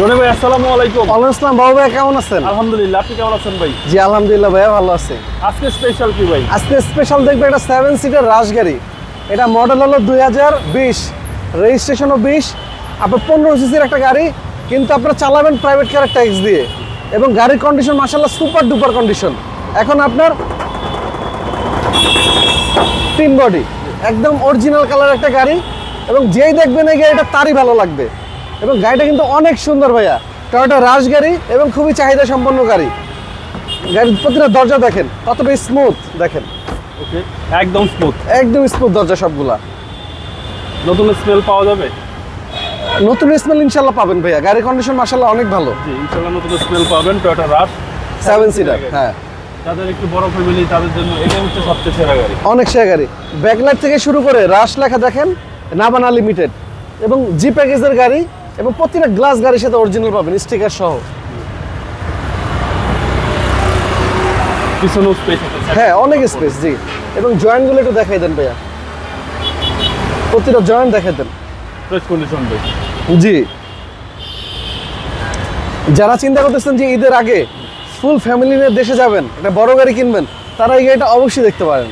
রনি ভাই আসসালামু আলাইকুম। ওয়ালাইকুম আসসালাম বাবু ভাই কেমন আছেন? আলহামদুলিল্লাহ আপনি কেমন আছেন ভাই? জি আলহামদুলিল্লাহ ভাইয়া ভালো আছে। আজকে স্পেশাল কি ভাই? আজকে স্পেশাল দেখবে এটা সেভেন সিটার রাজগাড়ি এটা মডেল হলো দুই হাজার বিশ রেজিস্ট্রেশনও বিশ আপনার পনেরো সিসির একটা গাড়ি কিন্তু আপনারা চালাবেন প্রাইভেট কারের ট্যাক্স দিয়ে। এবং গাড়ির কন্ডিশন মাসাল্লাহ সুপার ডুপার কন্ডিশন এখন আপনার তিন বডি একদম অরিজিনাল কালার একটা গাড়ি এবং যেই দেখবেন এই গাড়িটা তারই ভালো লাগবে। এবং গাড়িটা কিন্তু অনেক সুন্দর ভাইয়া। টয়োটা রাজ গাড়ি এবং খুবই চাহিদা সম্পন্ন গাড়ি। গাড়ির প্রতিটা দরজা দেখেন কতটা স্মুথ দেখেন। ওকে একদম স্মুথ একদম স্মুথ দরজা সবগুলা। নতুন স্মেল পাওয়া যাবে? নতুন স্মেল ইনশাল্লাহ পাবেন ভাইয়া। গাড়ির কন্ডিশন মাসাল্লাহ অনেক ভালো। জি ইনশাআল্লাহ নতুন স্মেল পাবেন টয়োটা রাশ সেভেন সিটার হ্যাঁ। যাদের একটু বড় ফ্যামিলি তাদের জন্য এটাই হচ্ছে সবচেয়ে সেরা গাড়ি। অনেক সে গাড়ি। ব্যাকলাইট থেকে শুরু করে রাশ লেখা দেখেন নাবানা লিমিটেড এবং জি প্যাকেজের গাড়ি এবং প্রতিটা গ্লাস গাড়ির সাথে অরিজিনাল পাবেন স্টিকার সহ। পিছনেও স্পেস হ্যাঁ অনেক স্পেস জি। এবং জয়েন্টগুলো একটু দেখাই দেন ভাইয়া। প্রতিটা জয়েন্ট দেখাই দেন। ফ্রেশ কন্ডিশন জি। যারা চিন্তা করতেছেন যে ঈদের আগে ফুল ফ্যামিলি নিয়ে দেশে যাবেন একটা বড় গাড়ি কিনবেন তারা এই গাড়িটা অবশ্যই দেখতে পারেন।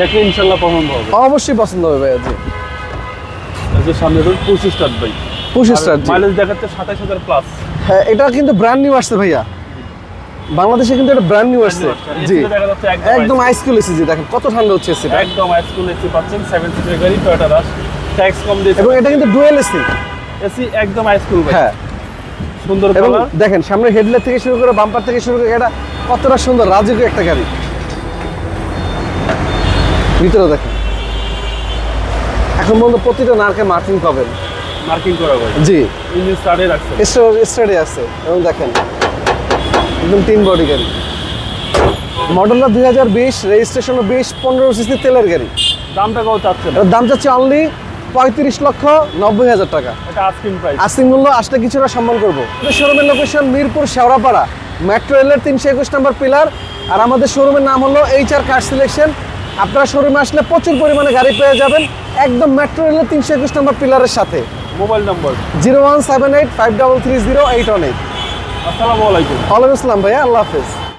দেখলে ইনশাআল্লাহ পছন্দ হবে। অবশ্যই পছন্দ হবে ভাইয়া জি। যে সামনে রোড পঁচিশ স্টার্ট ভাই। পঁচিশ স্টার মাইলেজ দেখাচ্ছে সাতাশ হাজার প্লাস হ্যাঁ এটা কিন্তু ব্র্যান্ড নিউ আসছে ভাইয়া। বাংলাদেশে কিন্তু এটা ব্র্যান্ড নিউ আসছে। জি। একদম আইসকুল এসি জি দেখেন কত ঠান্ডা হচ্ছে একদম হাইস্কুল এসি পাচ্ছেন সেভেন সিটের গাড়ি টয়োটা রাশ ট্যাক্স কম দিয়ে এবং এটা কিন্তু ডুয়েল এসি এসি একদম হাইস্কুল ভাই। হ্যাঁ। সুন্দর এবং দেখেন সামনে হেডলাইট থেকে শুরু করে বাম্পার থেকে শুরু করে এটা কতটা সুন্দর রাজকীয় একটা গাড়ি। ভিতরে দেখেন। এখন পর্যন্ত প্রতিটা নারকে মার্কিং পাবেন। মার্কিং করা ভাই জি। ইঞ্জিন স্টার্টে রাখছে স্টাডি আছে। এবং দেখেন। একদম তিন বডি গাড়ি। মডেলটা দুই হাজার বিশ রেজিস্ট্রেশনও বিশ পনেরো সিসি তেলের গাড়ি। দামটা কত এটার দাম চাচ্ছে অনলি পঁয়ত্রিশ লক্ষ নব্বই হাজার টাকা। এটা আস্কিং মূল্য আসলে কিছুটা সম্মান করব। শোরুমের লোকেশন মিরপুর শেওড়াপাড়া। মেট্রো রেলের তিনশো একুশ নম্বর পিলার আর আমাদের শোরুমের নাম হলো এইচ আর কার সিলেকশন আপনারা শোরুমে আসলে প্রচুর পরিমাণে গাড়ি পেয়ে যাবেন। একদম মেট্রো রেলের তিনশো একুশ নম্বর পিলারের সাথে। Mobile number. Zero one seven eight five double three zero eight one eight. আসসালামু আলাইকুম। ওয়ালাইকুম আসসালাম ভাইয়া আল্লাহ হাফেজ।